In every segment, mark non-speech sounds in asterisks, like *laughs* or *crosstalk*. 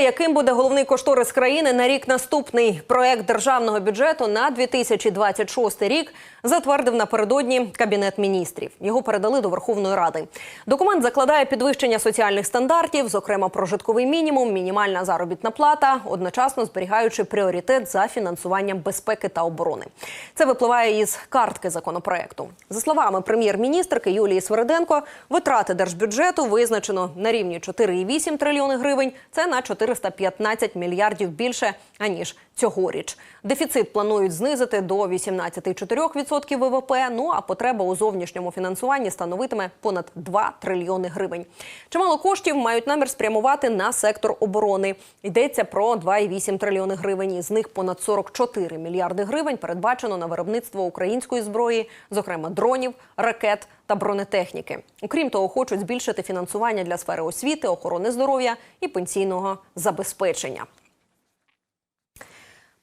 Яким буде головний кошторис країни на рік наступний проект державного бюджету на 2026 рік затвердив напередодні кабінет міністрів. Його передали до Верховної Ради. Документ закладає підвищення соціальних стандартів, зокрема прожитковий мінімум, мінімальна заробітна плата, одночасно зберігаючи пріоритет за фінансуванням безпеки та оборони. Це випливає із картки законопроекту. За словами прем'єр-міністрки Юлії Свериденко, витрати держбюджету визначено на рівні 4,8 трильйони гривень. Це на 415 мільярдів більше аніж цьогоріч. Дефіцит планують знизити до 18,4% ВВП. Ну а потреба у зовнішньому фінансуванні становитиме понад 2 трильйони гривень. Чимало коштів мають намір спрямувати на сектор оборони. Йдеться про 2,8 трильйони гривень. Із них понад 44 мільярди гривень передбачено на виробництво української зброї, зокрема дронів, ракет та бронетехніки. Окрім того, хочуть збільшити фінансування для сфери освіти, охорони здоров'я і пенсійного забезпечення.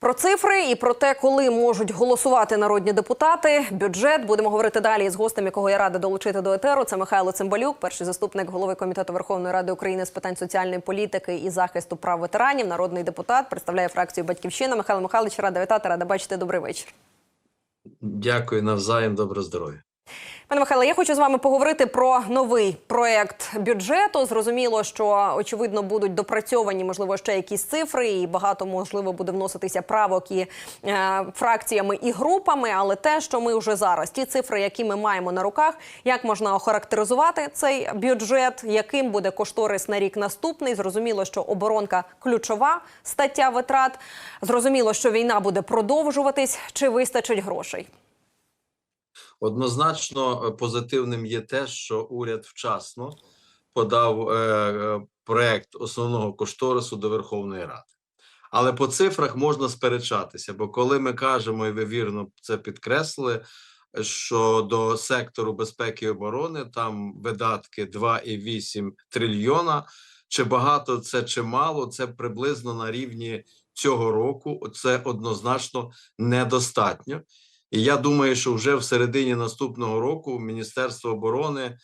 Про цифри і про те, коли можуть голосувати народні депутати. Бюджет будемо говорити далі з гостем, якого я рада долучити до етеру. Це Михайло Цимбалюк, перший заступник голови комітету Верховної Ради України з питань соціальної політики і захисту прав ветеранів, народний депутат, представляє фракцію Батьківщина. Михайло Михайлович, рада вітати, рада бачити. Добрий вечір. Дякую навзаєм, добро здоров'я. Пане Михайло, я хочу з вами поговорити про новий проект бюджету. Зрозуміло, що очевидно будуть допрацьовані, можливо, ще якісь цифри, і багато можливо буде вноситися правок і е, фракціями і групами. Але те, що ми вже зараз, ті цифри, які ми маємо на руках, як можна охарактеризувати цей бюджет, яким буде кошторис на рік наступний? Зрозуміло, що оборонка ключова стаття витрат. Зрозуміло, що війна буде продовжуватись. Чи вистачить грошей? Однозначно е, позитивним є те, що уряд вчасно подав е, е, проект основного кошторису до Верховної Ради. Але по цифрах можна сперечатися, бо коли ми кажемо, і ви вірно це підкреслили, що до сектору безпеки і оборони там видатки 2,8 трильйона. Чи багато це, чи мало, це приблизно на рівні цього року. Це однозначно недостатньо. І я думаю, що вже в середині наступного року Міністерство оборони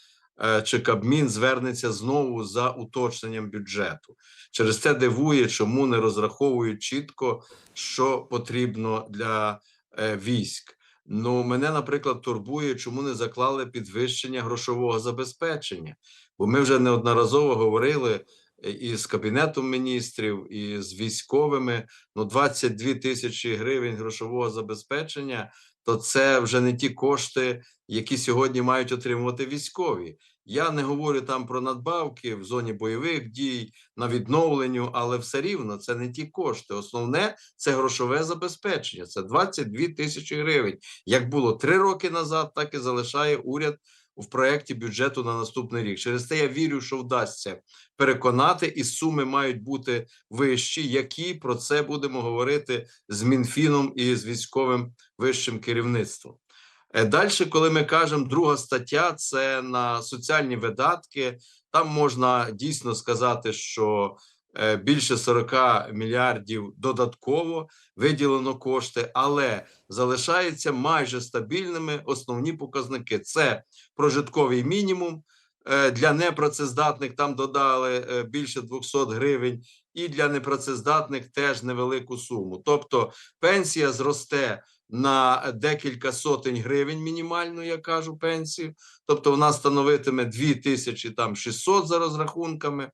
е, чи Кабмін звернеться знову за уточненням бюджету. Через це дивує, чому не розраховують чітко, що потрібно для е, військ. Ну, мене, наприклад, турбує, чому не заклали підвищення грошового забезпечення, бо ми вже неодноразово говорили е, і з кабінетом міністрів, і з військовими. Ну, 22 тисячі гривень грошового забезпечення то це вже не ті кошти, які сьогодні мають отримувати військові. Я не говорю там про надбавки в зоні бойових дій на відновленню, але все рівно це не ті кошти. Основне це грошове забезпечення. Це 22 тисячі гривень. Як було три роки назад, так і залишає уряд в проєкті бюджету на наступний рік. Через те я вірю, що вдасться переконати, і суми мають бути вищі. Які про це будемо говорити з Мінфіном і з військовим вищим керівництвом. Далі, коли ми кажемо, друга стаття це на соціальні видатки. Там можна дійсно сказати, що е, більше 40 мільярдів додатково виділено кошти, але залишаються майже стабільними основні показники: це прожитковий мінімум е, для непрацездатних. Там додали е, більше 200 гривень, і для непрацездатних теж невелику суму. Тобто пенсія зросте на декілька сотень гривень мінімальну, я кажу, пенсію. Тобто вона становитиме 2600 за розрахунками.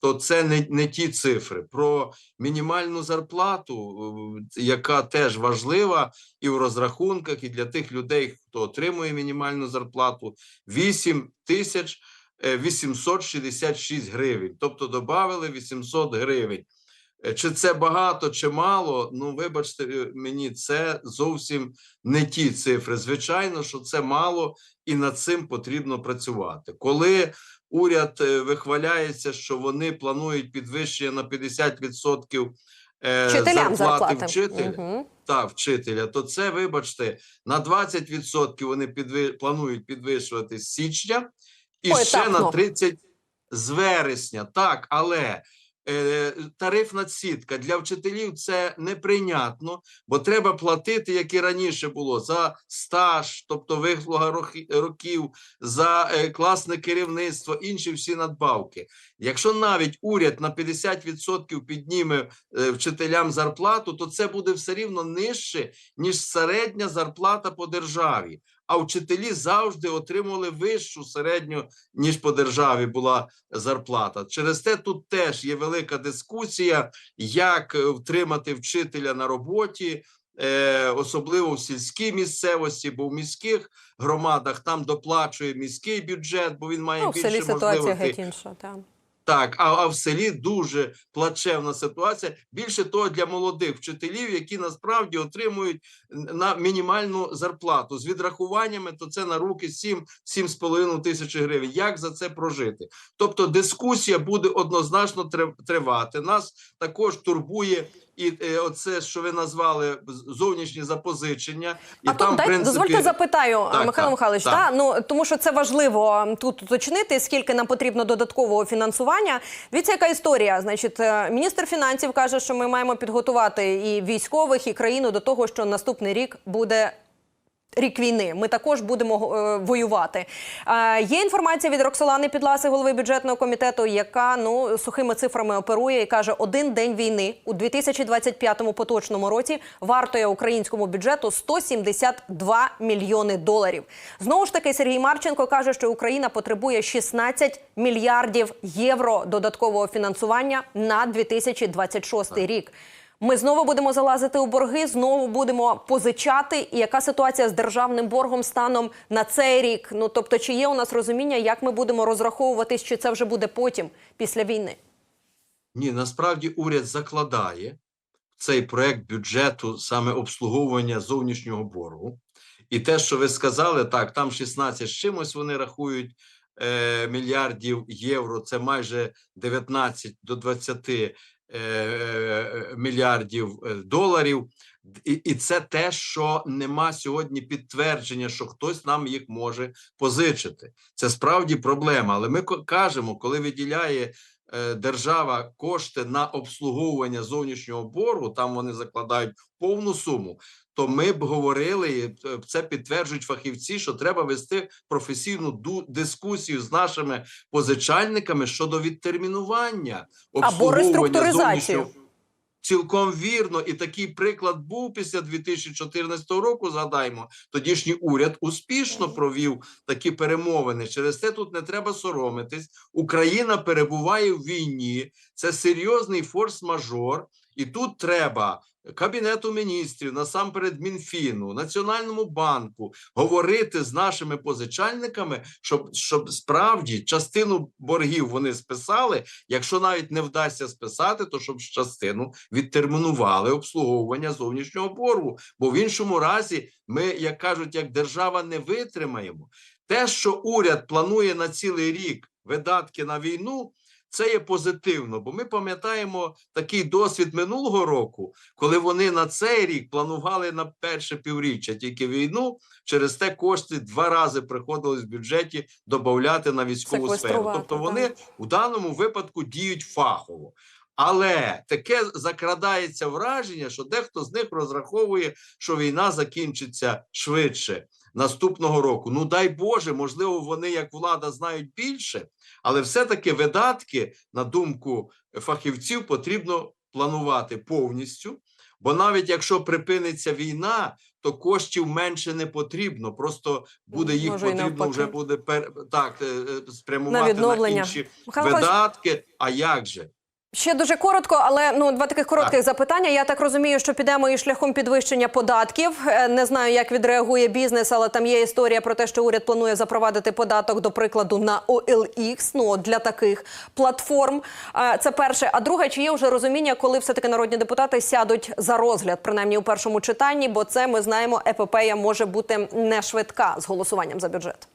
То це не, не ті цифри. Про мінімальну зарплату, яка теж важлива і в розрахунках, і для тих людей, хто отримує мінімальну зарплату, 8 тисяч 866 гривень. Тобто додали 800 гривень. Чи це багато, чи мало? Ну, вибачте мені, це зовсім не ті цифри. Звичайно, що це мало, і над цим потрібно працювати. Коли уряд вихваляється, що вони планують підвищення на 50% Вчителям зарплати зарплати. вчителя, Угу. та вчителя, то це, вибачте, на 20% вони підви... планують підвищувати з січня і ще так, на 30% з вересня. Так, але Е, Тарифна сітка для вчителів це неприйнятно, бо треба платити, як і раніше було, за стаж, тобто вислуга років, за е, класне керівництво, інші всі надбавки. Якщо навіть уряд на 50% підніме е, вчителям зарплату, то це буде все рівно нижче, ніж середня зарплата по державі. А вчителі завжди отримували вищу середню, ніж по державі була зарплата. Через те тут теж є велика дискусія, як е, втримати вчителя на роботі, е, особливо в сільській місцевості, бо в міських громадах там доплачує міський бюджет, бо він має Ну, більше селі ситуація геть інша. Так. Так, а, а в селі дуже плачевна ситуація. Більше того, для молодих вчителів, які насправді отримують на мінімальну зарплату з відрахуваннями, то це на руки 7-7,5 тисячі гривень. Як за це прожити? Тобто дискусія буде однозначно тривати. Нас також турбує і е, оце, що ви назвали зовнішні запозичення, і а там тут дай, принципі, дозвольте запитаю, Так, Михайло так, Михайлович, так. Та, ну тому що це важливо тут уточнити, скільки нам потрібно додаткового фінансування. Дивіться, яка історія. Значить, е, міністр фінансів каже, що ми маємо підготувати і військових, і країну до того, що наступний рік буде. Рік війни ми також будемо е, воювати. Е, є інформація від Роксолани Підласи, голови бюджетного комітету, яка ну сухими цифрами оперує і каже: один день війни у 2025 поточному році вартує українському бюджету 172 мільйони доларів. Знову ж таки, Сергій Марченко каже, що Україна потребує 16 мільярдів євро додаткового фінансування на 2026 рік. Ми знову будемо залазити у борги, знову будемо позичати. І яка ситуація з державним боргом станом на цей рік? Ну тобто, чи є у нас розуміння, як ми будемо розраховуватись, чи це вже буде потім, після війни? Ні, насправді уряд закладає в цей проект бюджету саме обслуговування зовнішнього боргу. І те, що ви сказали, так, там 16 з чимось вони рахують е, мільярдів євро, це майже 19 до 20 е, е, мільярдів е, доларів. І, і це те, що нема сьогодні підтвердження, що хтось нам їх може позичити. Це справді проблема. Але ми кажемо, коли виділяє е, держава кошти на обслуговування зовнішнього боргу, там вони закладають повну суму. То ми б говорили, е, це підтверджують фахівці, що треба вести професійну ду- дискусію з нашими позичальниками щодо відтермінування обслуговування реструктуризацію. Цілком вірно, і такий приклад був після 2014 року. Згадаймо, тодішній уряд успішно провів такі перемовини. Через це тут не треба соромитись. Україна перебуває в війні. Це серйозний форс-мажор, і тут треба кабінету міністрів, насамперед Мінфіну, Національному банку говорити з нашими позичальниками, щоб, щоб справді частину боргів вони списали. Якщо навіть не вдасться списати, то щоб частину відтермінували обслуговування зовнішнього боргу. Бо в іншому разі ми, як кажуть, як держава не витримаємо. Те, що уряд планує на цілий рік видатки на війну. Це є позитивно, бо ми пам'ятаємо такий досвід минулого року, коли вони на цей рік планували на перше півріччя тільки війну. Через те кошти два рази приходилось в бюджеті додати на військову сферу. Тобто так. вони у даному випадку діють фахово. Але таке закрадається враження, що дехто з них розраховує, що війна закінчиться швидше наступного року. Ну дай Боже, можливо, вони як влада знають більше, але все-таки видатки, на думку фахівців, потрібно планувати повністю. Бо навіть якщо припиниться війна, то коштів менше не потрібно. Просто буде їх Може, потрібно вже буде пер, так е, е, спрямувати На на, інші Михайло видатки. А як же? Ще дуже коротко, але ну два таких коротких Так. запитання. Я так розумію, що підемо і шляхом підвищення податків. Е, Не знаю, як відреагує бізнес, але там є історія про те, що уряд планує запровадити податок, до прикладу, на OLX, ну для таких платформ. Е, Це перше. А друге, чи є вже розуміння, коли все таки народні депутати сядуть за розгляд, принаймні у першому читанні, бо це ми знаємо, епопея може бути не швидка з голосуванням за бюджет.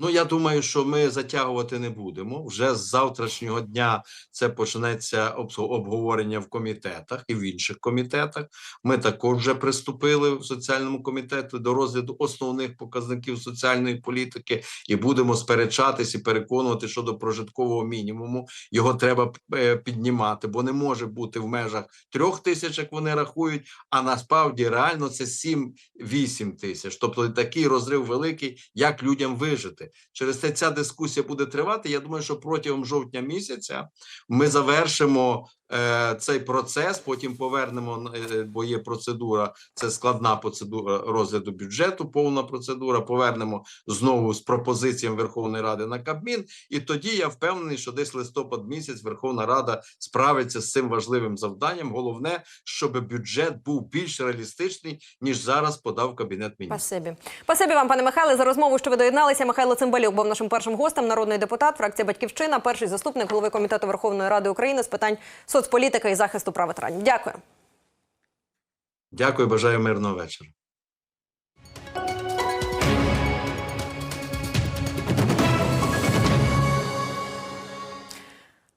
Ну, я думаю, що ми затягувати не будемо. Вже з завтрашнього дня це почнеться обговорення в комітетах і в інших комітетах. Ми також вже приступили в соціальному комітеті до розгляду основних показників соціальної політики і будемо сперечатись і переконувати щодо прожиткового мінімуму. Його треба е, піднімати, бо не може бути в межах трьох тисяч, як вони рахують. А насправді реально це 7-8 тисяч. Тобто такий розрив великий, як людям вижити. Через це ця дискусія буде тривати. Я думаю, що протягом жовтня місяця ми завершимо е, цей процес. Потім повернемо, е, бо є процедура. Це складна процедура розгляду бюджету, повна процедура. Повернемо знову з пропозиціями Верховної Ради на Кабмін. І тоді я впевнений, що десь листопад місяць Верховна Рада справиться з цим важливим завданням. Головне, щоб бюджет був більш реалістичний ніж зараз подав кабінет міністрів. Спасибі. Спасибі вам, пане Михайле, за розмову, що ви доєдналися. Михайло Цимбалюк був нашим першим гостем, народний депутат, фракція Батьківщина, перший заступник голови комітету Верховної Ради України з питань соцполітики і захисту прав ветеранів. Дякую. Дякую, бажаю мирного вечора.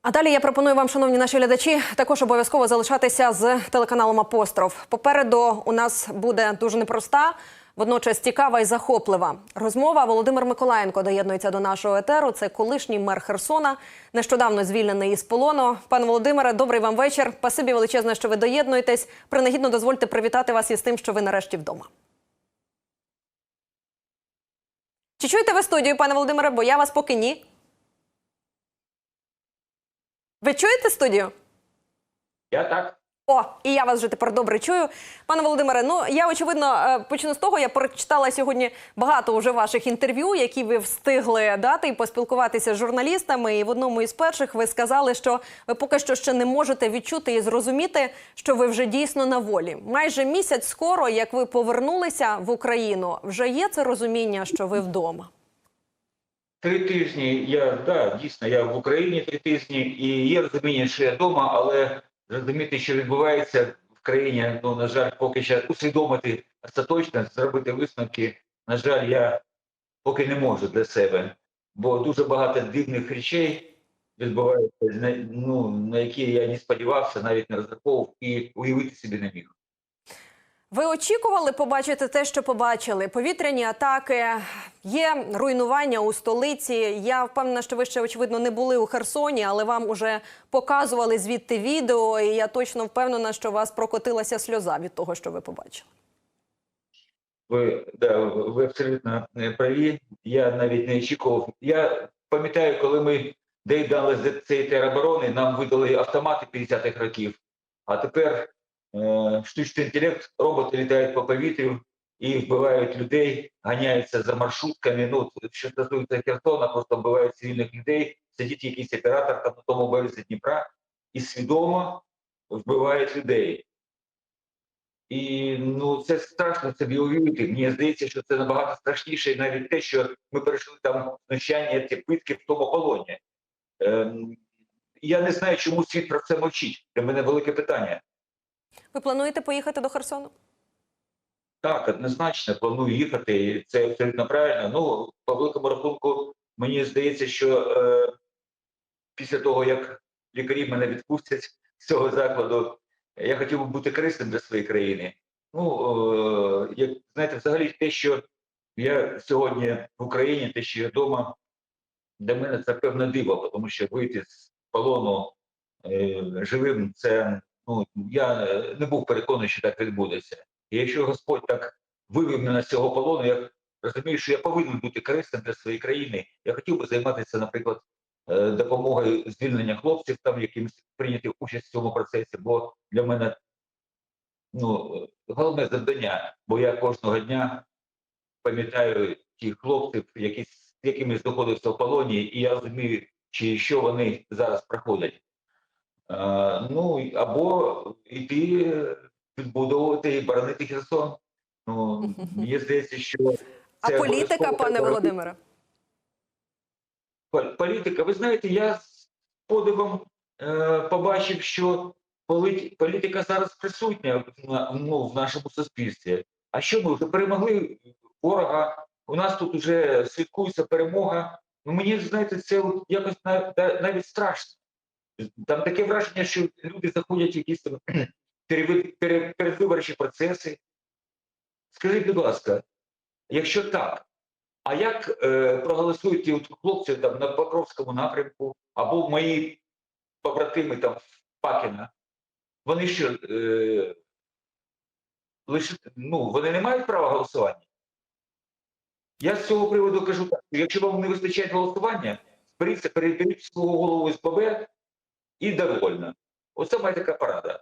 А далі я пропоную вам, шановні наші глядачі, також обов'язково залишатися з телеканалом Апостроф. Попереду у нас буде дуже непроста, водночас цікава і захоплива розмова. Володимир Миколаєнко доєднується до нашого етеру. Це колишній мер Херсона, нещодавно звільнений із полону. Пане Володимире, добрий вам вечір. Пасибі величезне, що ви доєднуєтесь. Принагідно дозвольте привітати вас із тим, що ви нарешті вдома. Чи чуєте ви студію, пане Володимире? Бо я вас поки ні. Ви чуєте студію? Я так. О, і я вас вже тепер добре чую. Пане Володимире, ну я очевидно е, почну з того. Я прочитала сьогодні багато вже ваших інтерв'ю, які ви встигли дати і поспілкуватися з журналістами. І в одному із перших ви сказали, що ви поки що ще не можете відчути і зрозуміти, що ви вже дійсно на волі. Майже місяць скоро, як ви повернулися в Україну, вже є це розуміння, що ви вдома. Три тижні я да, дійсно я в Україні три тижні, і є розуміння, що я вдома, але розуміти, що відбувається в країні, ну на жаль, поки що усвідомити остаточно, зробити висновки. На жаль, я поки не можу для себе, бо дуже багато дивних речей відбувається, ну, на які я не сподівався, навіть не розраховував і уявити собі не міг. Ви очікували побачити те, що побачили? Повітряні атаки, є руйнування у столиці. Я впевнена, що ви ще очевидно не були у Херсоні, але вам уже показували звідти відео. І я точно впевнена, що у вас прокотилася сльоза від того, що ви побачили. Ви да, ви абсолютно е, праві. Я навіть не очікував. Я пам'ятаю, коли ми доїдали з цієї тероборони, нам видали автомати 50-х років, а тепер штучний інтелект, роботи літають по повітрю і вбивають людей, ганяються за маршрутками. Ну, що стосується Херсона, просто вбивають цивільних людей, сидить якийсь оператор там на тому березі Дніпра і свідомо вбивають людей. І ну це страшно собі уявити. Мені здається, що це набагато страшніше навіть те, що ми перейшли там знущання ці питки в тому полоні. Ем, я не знаю, чому світ про це мовчить. Для мене велике питання. Ви плануєте поїхати до Херсону? Так, однозначно планую їхати, це абсолютно правильно. Ну, по великому рахунку, мені здається, що е, після того, як лікарі мене відпустять з цього закладу, я хотів би бути корисним для своєї країни. Ну, е, як знаєте, взагалі те, що я сьогодні в Україні, те, що я вдома, для мене це певне диво, тому що вийти з полону е, живим, це ну я е, не був переконаний, що так відбудеться. І якщо Господь так вивів мене з цього полону, я розумію, що я повинен бути корисним для своєї країни. Я хотів би займатися, наприклад, е, допомогою звільнення хлопців, там якимось прийняти участь в цьому процесі, бо для мене ну, головне завдання, бо я кожного дня пам'ятаю тих хлопців, які з якими знаходився в полоні, і я розумію, чи що вони зараз проходять. Е, ну або йти відбудовувати і боронити Херсон. Ну *laughs* мені здається, що А політика, пане. Володимире? Політика, ви знаєте, я з подивом е, побачив, що політика зараз присутня в, ну, в нашому суспільстві. А що ми вже перемогли ворога? у нас тут вже святкується перемога. Ну мені знаєте, це якось нав- навіть страшно. Там таке враження, що люди заходять в якісь там *clears throat* передвиборчі процеси. Скажіть, будь ласка, якщо так, а як е, проголосують ті хлопці там на Покровському напрямку або мої побратими там в Пакіна? Вони що, е, лише, ну, вони не мають права голосування? Я з цього приводу кажу так: якщо вам не вистачає голосування, зберіться, переберіть свого голову СББ і довольно. Оце моя така порада.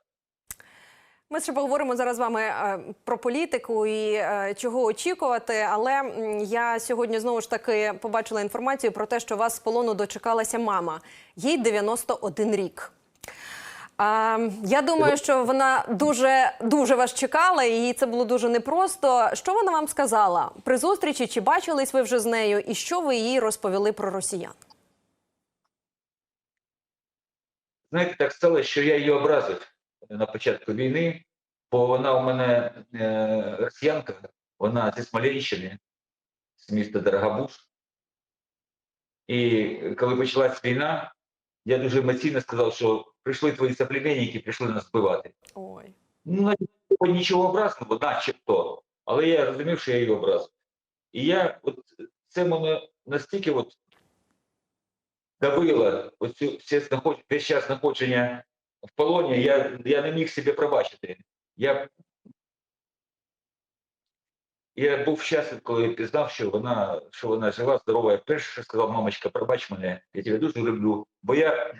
Ми ще поговоримо зараз з вами е, про політику і е, чого очікувати. Але я сьогодні знову ж таки побачила інформацію про те, що вас з полону дочекалася мама. Їй 91 рік. Я думаю, що вона дуже дуже вас чекала, і це було дуже непросто. Що вона вам сказала при зустрічі? Чи бачились ви вже з нею? І що ви їй розповіли про росіян? Знаєте, так сталося, що я її образив на початку війни, бо вона у мене е, росіянка, вона зі Смоленщини, з міста Дорогобуж. І коли почалась війна, я дуже емоційно сказав, що прийшли твої соплеменники, прийшли нас вбивати. Ой, Ну, нічого образного, начебто, але я розумів, що я її образив. І я от це мене настільки от давило оцю знаход... весь час знаходження в полоні, я, я не міг себе пробачити. Я, я був щаслив, коли пізнав, що вона, що вона жива, здорова. Перше що сказав, мамочка, пробач мене, я тебе дуже люблю. Бо я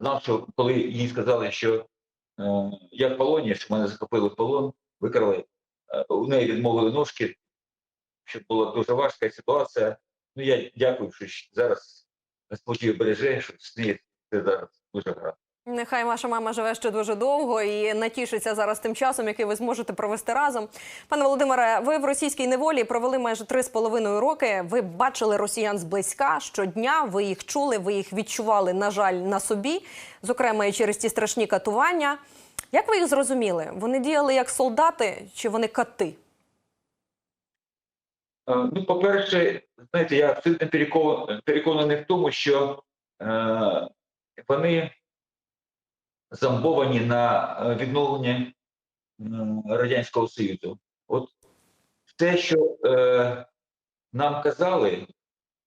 знав, що коли їй сказали, що Е, Я в полоні, що мене захопили в полон, викрали. Е, У неї відмовили ножки, щоб була дуже важка ситуація. Ну, я дякую, що зараз Її береже, що з це зараз дуже гарно. Нехай ваша мама живе ще дуже довго і натішиться зараз тим часом, який ви зможете провести разом. Пане Володимире, ви в російській неволі провели майже три з половиною роки. Ви бачили росіян зблизька щодня. Ви їх чули, ви їх відчували, на жаль, на собі, зокрема і через ті страшні катування. Як ви їх зрозуміли? Вони діяли як солдати чи вони кати? Е, Ну, по-перше, знаєте, я абсолютно переконаний, в тому, що е, вони замбовані на е, відновлення Радянського Союзу. От те, що е, нам казали,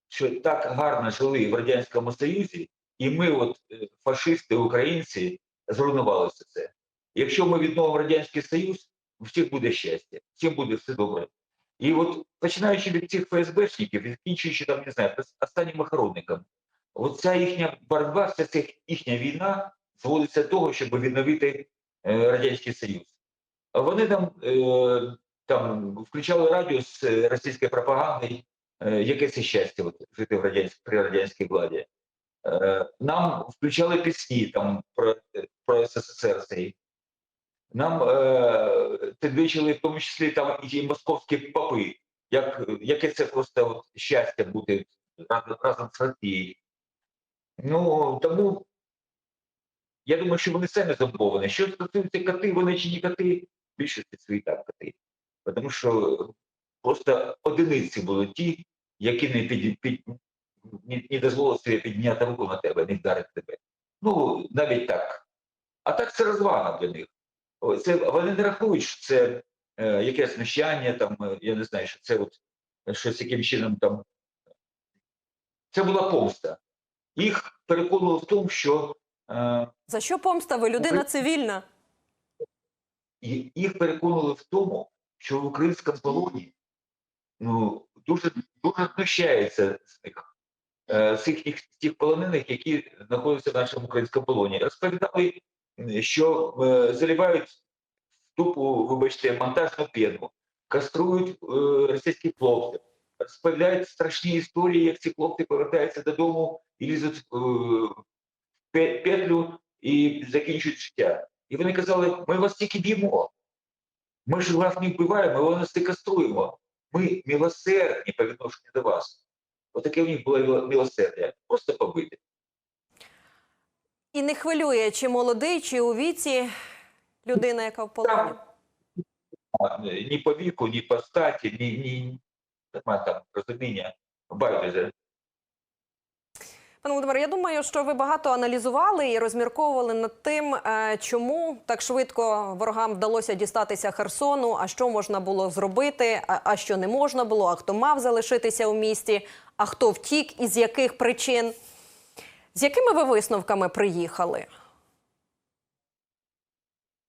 що так гарно жили в Радянському Союзі, і ми, от фашисти, українці, зруйнували все це. Якщо ми відновимо Радянський Союз, всіх буде щастя, всім буде все добре. І от починаючи від цих ФСБшників, закінчуючи там, не знаю, останнім охоронником, от ця їхня боротьба, вся ця їхня війна зводиться до того, щоб відновити е, Радянський Союз. Вони там, е, там включали радіо з е, російською пропагандою, е, яке це щастя от, жити в радянській, при радянській владі. Е, нам включали пісні там про, про СССР. Нам е, підвищили в тому числі там і московські попи, як, яке це просто от, щастя бути разом, з Росією. Ну, тому я думаю, що вони самі зомбовані. Що стосується коти, вони чи не коти, більшості свої так коти. Тому що просто одиниці були ті, які не, під, під, не, не дозволили собі підняти руку на тебе, не вдарити тебе. Ну, навіть так. А так це розвага для них. Це, вони не рахують, що це е, якесь знущання, там, е, я не знаю, що це от, е, щось яким чином там. Це була помста. Їх переконували в тому, що е, За що помста? Ви людина цивільна. їх переконували в тому, що в українському полоні ну, дуже, дуже знущаються з них, е, з їхніх з тих полонених, які знаходяться в нашому українському полоні. Розповідали, що е, заливають тупу, вибачте, монтажну пену, каструють е, російських хлопців, розповідають страшні історії, як ці хлопці повертаються додому і лізуть е, петлю і закінчують життя. І вони казали: ми вас тільки б'ємо. Ми ж вас не вбиваємо, ми вас не каструємо. Ми милосердні по відношенню до вас. Отаке в них було мило- милосердя. Просто побити. І не хвилює, чи молодий, чи у віці людина, яка в полоні. Ні по віку, ні по статі, ні, ні. немає там розуміння, байдуже. Пане Володимире, я думаю, що ви багато аналізували і розмірковували над тим, е, чому так швидко ворогам вдалося дістатися Херсону, а що можна було зробити, а, а що не можна було, а хто мав залишитися у місті, а хто втік і з яких причин. З якими ви висновками приїхали?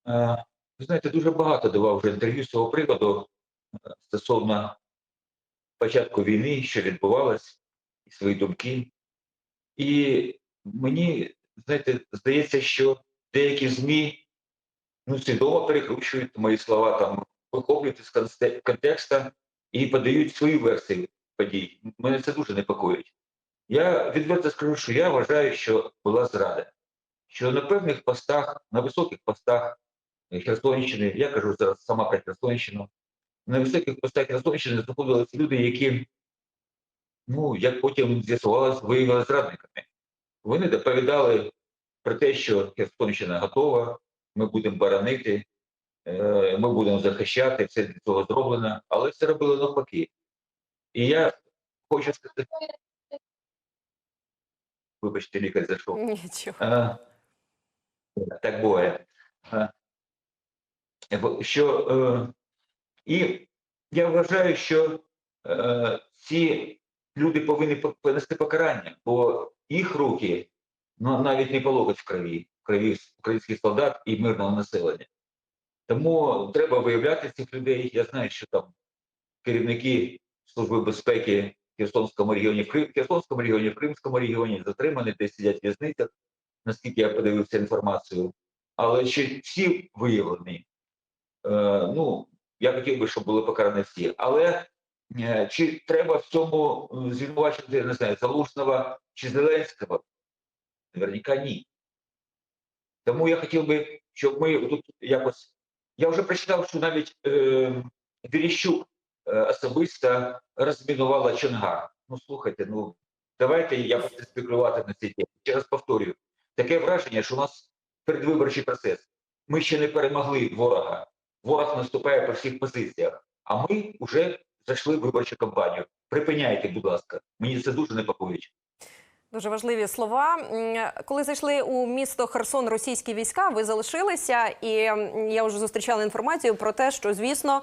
Е, Ви знаєте, дуже багато давав вже інтерв'ю з цього приводу е, стосовно початку війни, що відбувалось, і свої думки. І мені, знаєте, здається, що деякі ЗМІ ну, свідомо перекручують мої слова, там, вихоплюють з конте- контексту і подають свою версію подій. Мене це дуже непокоїть. Я відверто скажу, що я вважаю, що була зрада. Що на певних постах, на високих постах Херсонщини, я кажу зараз сама про Херсонщину, на високих постах Херсонщини знаходилися люди, які, ну, як потім з'ясувалось, виявилися зрадниками. Вони доповідали про те, що Херсонщина готова, ми будемо боронити, е, ми будемо захищати, все для цього зроблено, але це робили навпаки. І я хочу сказати. Вибачте, лікар зайшов. Нічого. А, так буває. А, що, е, і я вважаю, що е, ці люди повинні по- понести покарання, бо їх руки ну, навіть не пологать в крові, в крові українських солдат і мирного населення. Тому треба виявляти цих людей. Я знаю, що там керівники Служби безпеки Херсонському регіоні, в Херсонському регіоні, в Кримському регіоні затримані, десь сидять в'язницях наскільки я подивився інформацію. Але чи всі виявлені? Е, ну, я хотів би, щоб були покарані всі. Але е, чи треба в цьому е, звинувачувати, я не знаю, Залужного чи Зеленського? Наверняка ні. Тому я хотів би, щоб ми тут якось. Я вже прочитав, що навіть е, Верещук е, особисто розмінувала Чонгар. Ну, слухайте, ну давайте якось не спекулювати на цій темі. Ще раз повторюю, таке враження, що у нас передвиборчий процес. Ми ще не перемогли ворога. Ворог наступає по всіх позиціях, а ми вже зайшли в виборчу кампанію. Припиняйте, будь ласка, мені це дуже непокоїть. Дуже важливі слова. Коли зайшли у місто Херсон російські війська, ви залишилися, і я вже зустрічала інформацію про те, що звісно.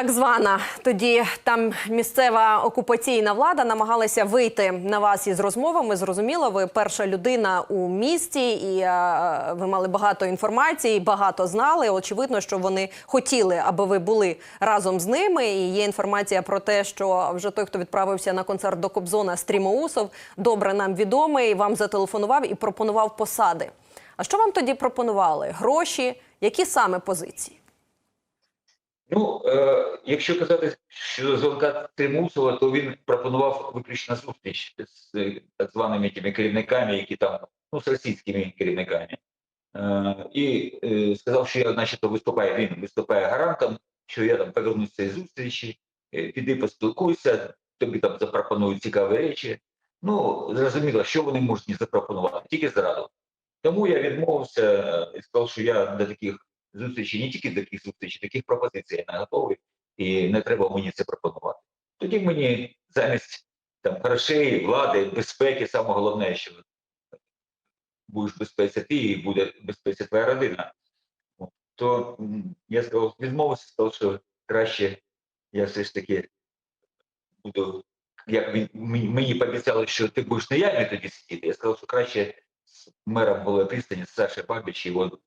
Так звана тоді там місцева окупаційна влада намагалася вийти на вас із розмовами. Зрозуміло, ви перша людина у місті, і е, ви мали багато інформації, багато знали. Очевидно, що вони хотіли, аби ви були разом з ними. І є інформація про те, що вже той, хто відправився на концерт до Кобзона, Стрімоусов, добре нам відомий, вам зателефонував і пропонував посади. А що вам тоді пропонували? Гроші? Які саме позиції? Ну, е, якщо казати щодо дзвонка Тимусова, то він пропонував виключно зустріч з е, так званими тими керівниками, які там, ну, з російськими керівниками. Е, і е, сказав, що я, начебто, виступаю, він виступає гарантом, що я там повернусь з цієї зустрічі, е, піди поспілкуйся, тобі там запропонують цікаві речі. Ну, зрозуміло, що вони можуть мені запропонувати, тільки зраду. Тому я відмовився і сказав, що я до таких зустрічі, не тільки таких зустрічей, таких пропозицій я не готовий, і не треба мені це пропонувати. Тоді мені замість там грошей, влади, безпеки, саме головне, що будеш безпеці ти і буде безпеці твоя родина. То я сказав, відмовився, сказав, що краще я все ж таки буду, як мені пообіцяли, що ти будеш на ямі тоді сидіти. Я сказав, що краще мером були пристані Саша Бабіч, його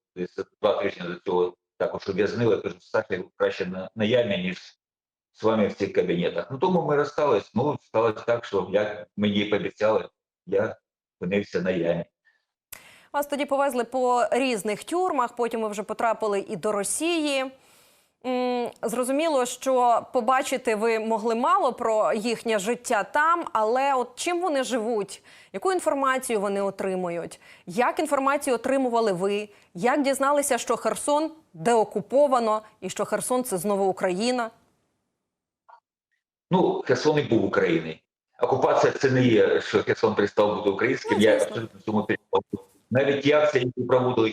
два тижні до цього також ув'язнили. Кажу, Саша краще на, на ямі, ніж з вами в цих кабінетах. Ну тому ми розстались. Ну, сталося так, що як мені пообіцяли, я опинився на ямі. Вас тоді повезли по різних тюрмах. Потім ви вже потрапили і до Росії. Зрозуміло, що побачити ви могли мало про їхнє життя там, але от чим вони живуть, яку інформацію вони отримують, як інформацію отримували ви, як дізналися, що Херсон деокуповано і що Херсон це знову Україна? Ну, Херсон і був Україною. Окупація це не є, що Херсон перестав бути українським. Ну, я абсолютно в цьому. Навіть акції, які проводили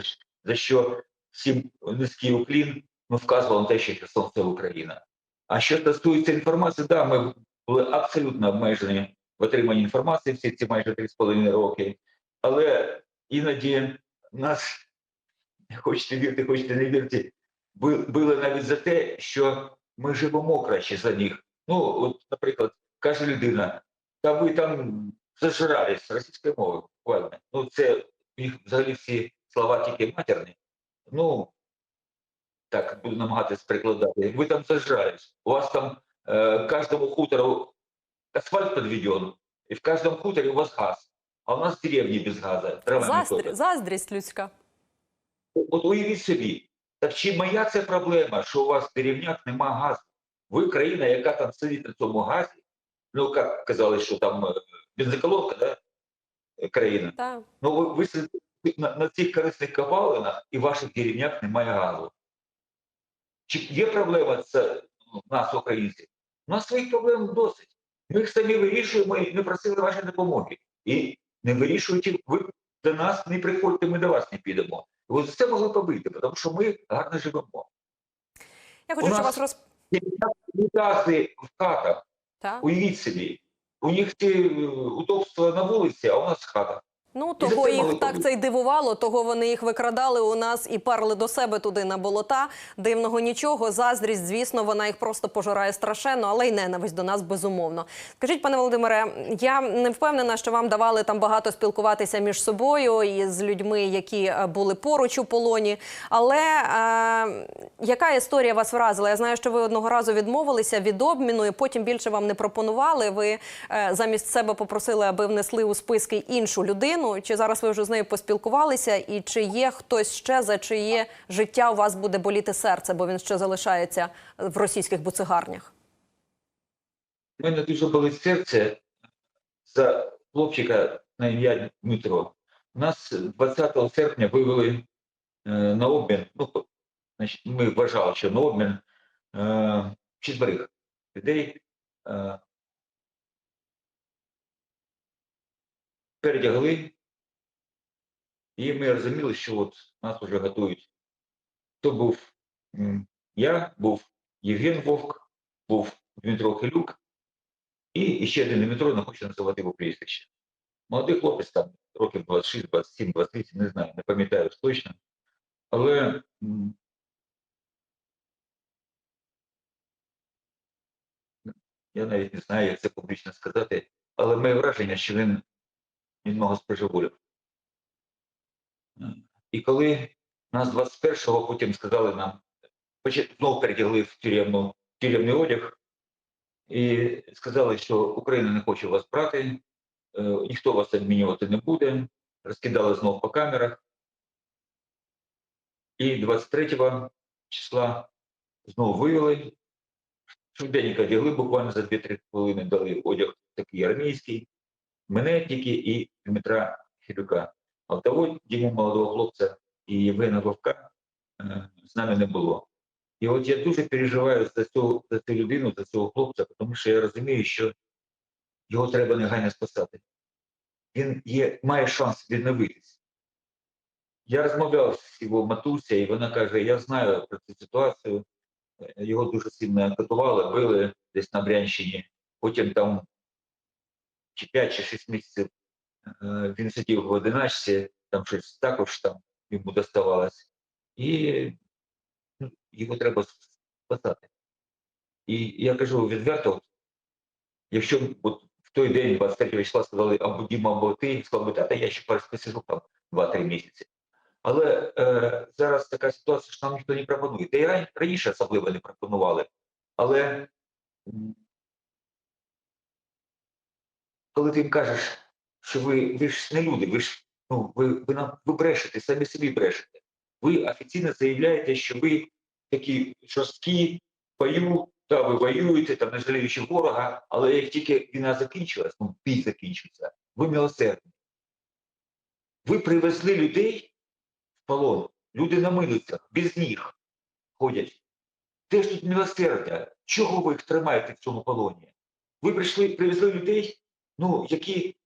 щ- за що всім низький уклін, ну, вказувало на те, що Херсон це Україна. А що стосується інформації, да, ми були абсолютно обмежені в отриманні інформації всі ці майже 3,5 роки. Але іноді нас, хочете вірте, хочете не вірте, би- били навіть за те, що ми живемо краще за них. Ну, от, наприклад, каже людина, та ви там зажирались російською мовою, буквально. Ну, це них взагалі всі слова тільки матерні. Ну, так, буду намагатись прикладати. як Ви там зажрались. У вас там э, каждому хутору асфальт подведен, и в каждом хуторе у вас газ. А у нас деревни без Заздрі... топять. Заздрість людська. От уявіть собі, так чи моя це проблема, що у вас в деревнях нема газу? Ви країна, яка там сидить на цьому газі, ну як казали, що там е, бензоколонка, да? е, країна. Та. Ну ви, ви сидите на, на цих корисних копалинах і в ваших деревнях немає газу. Чи є проблема це ну, нас, українців? У нас своїх проблем досить. Ми їх самі вирішуємо і не просили вашої допомоги. І не вирішуючи, ви до нас не приходьте, ми до вас не підемо. Ви це могли побити, тому що ми гарно живемо. Я хочу, У нас- вас роз... В хатах, Та. уявіть собі. У них ці е, удобства на вулиці, а у нас хата. Ну, того їх так це й дивувало, того вони їх викрадали у нас і парли до себе туди на болота. Дивного нічого. Заздрість, звісно, вона їх просто пожирає страшенно, але й ненависть до нас безумовно. Скажіть, пане Володимире, я не впевнена, що вам давали там багато спілкуватися між собою і з людьми, які е, були поруч у полоні. Але е, яка історія вас вразила? Я знаю, що ви одного разу відмовилися від обміну, і потім більше вам не пропонували. Ви е, замість себе попросили, аби внесли у списки іншу людину. Чи зараз ви вже з нею поспілкувалися? І чи є хтось ще за чиє життя у вас буде боліти серце, бо він ще залишається в російських буцегарнях? У мене дуже болить серце за хлопчика на ім'я Дмитро. Нас 20 серпня вивели е, на обмін. Ну, ми вважали, що на обмін е, четверих людей. Е, передягли, і ми розуміли, що от нас вже готують. То був я, був Євген Вовк, був Дмитро Хилюк, і ще один Дмитро, не хочу називати його прізвище. Молодий хлопець там, років 26, 27, 28, не знаю, не пам'ятаю точно. Але я навіть не знаю, як це публічно сказати, але моє враження, що він немного споживолів. І коли нас 21-го потім сказали нам, знов передягли в тюремну, тюремний одяг, і сказали, що Україна не хоче вас брати, е, ніхто вас обмінювати не буде, розкидали знов по камерах. І 23 числа знову вивели, швиденько одягли, буквально за 2-3 хвилини дали одяг такий армійський, мене тільки і Дмитра Хилюка. А того Діму молодого хлопця і Євгена Вовка з нами не було. І от я дуже переживаю за цю, за цю людину, за цього хлопця, тому що я розумію, що його треба негайно спасати. Він є, має шанс відновитись. Я розмовляв з його матусею, і вона каже: я знаю про цю ситуацію. Е, Його дуже сильно катували, били десь на Брянщині. Потім там чи 5 чи 6 місяців він сидів в одиначці, там щось також там йому доставалось. І ну, його треба спасати. І я кажу відверто, якщо от в той день, 23 числа, сказали або Діма, або ти, сказав би, я ще посижу там 2-3 місяці. Але е, зараз така ситуація, що нам ніхто не пропонує. Та й раніше особливо не пропонували. Але коли ти їм кажеш, що ви, ви ж не люди, ви ж ну, ви, ви нам ви брешете, самі собі брешете. Ви офіційно заявляєте, що ви такі жорсткі, бою, та ви воюєте, там не жаліючи ворога, але як тільки війна закінчилась, ну бій закінчився, ви милосердні. Ви привезли людей в полон, люди на милицях, без ніг ходять. Де ж тут милосердя? Чого ви їх тримаєте в цьому полоні? Ви прийшли, привезли людей, ну, які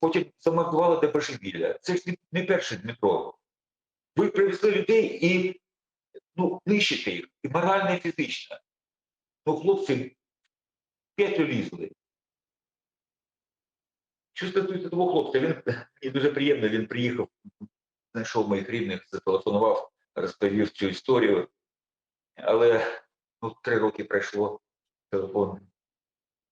потім замордували до божевілля. Це ж не, перший Дмитро. Ви привезли людей і ну, нищите їх і морально, і фізично. Ну, хлопці петлю лізли. Що стосується того хлопця, він мені дуже приємно, він приїхав, знайшов моїх рідних, зателефонував, розповів цю історію. Але ну, три роки пройшло, телефон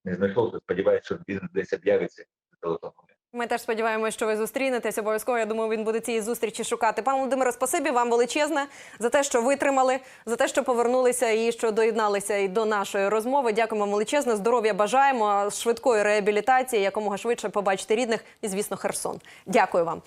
не знайшов, сподіваюся, що він десь об'явиться, зателефонує. Ми теж сподіваємося, що ви зустрінетесь. Обов'язково я думаю, він буде цієї зустрічі шукати. Пане Володимире, спасибі вам величезне за те, що витримали, за те, що повернулися і що доєдналися і до нашої розмови. Дякуємо величезне. Здоров'я бажаємо швидкої реабілітації, якомога швидше побачити рідних і, звісно, Херсон. Дякую вам.